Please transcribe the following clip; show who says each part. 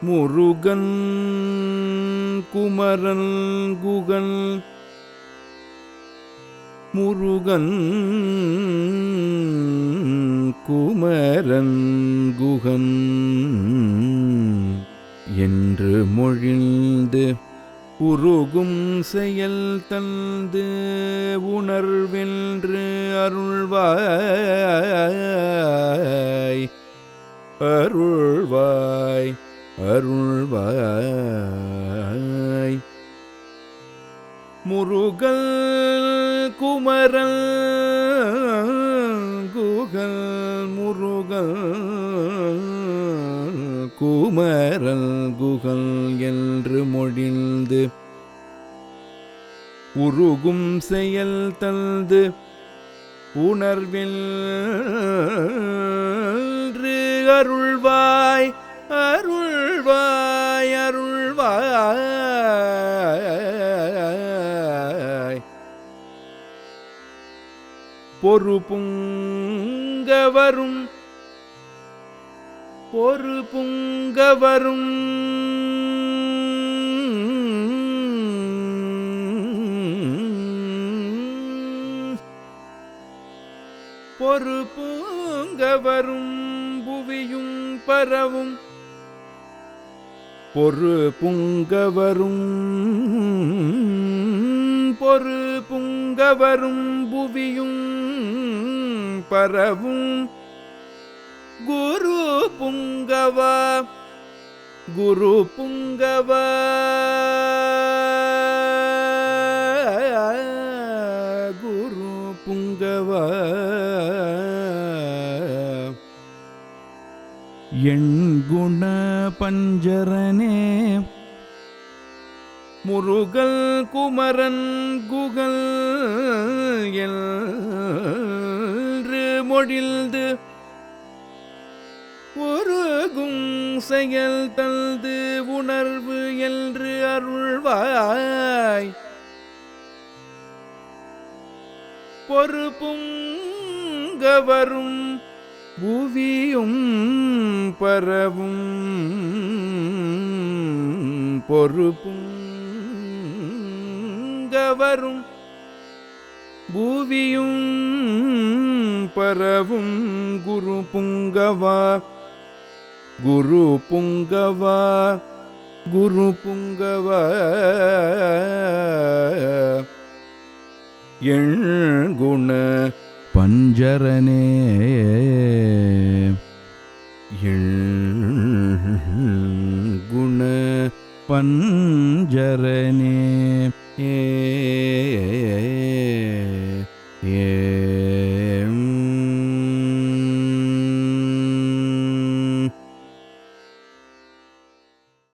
Speaker 1: முருகன் குமரன் குகன். முருகன் குமரன் குகன். என்று மொழிந்து உருகும் செயல் தந்து உணர்வென்று அருள்வாய். அருள்வாய். அருள்வாய். முருகல் குமரல் குகல் முருகல் குமரல் குகல் என்று மொழிந்து உருகும் செயல் தந்து உணர்வில் அருள்வாய். பொறுப்புங்கவரும். பொறுப்புங்கவரும். பொறுப்புங்கவரும் புவியும் பரவும். பொறு புங்க பொறு புங்க புவியும் பரவும். குரு புங்கவா குரு புங்கவா. குரு புங்கவா. எண்குண பஞ்சரனே முருகல் குமரன் குகல் எல் மொழிந்து உருகும் செயல் தல்து உணர்வு என்று அருள்வாய். பொறுப்பும் வரும் புவியும் பரவும் பொறுப்பும் வரும் பூவியும் பரவும் குரு புங்கவா. குரு புங்கவா குரு புங்கவ. எண்குண பஞ்சரனே குண பஞ்சரனே ஏ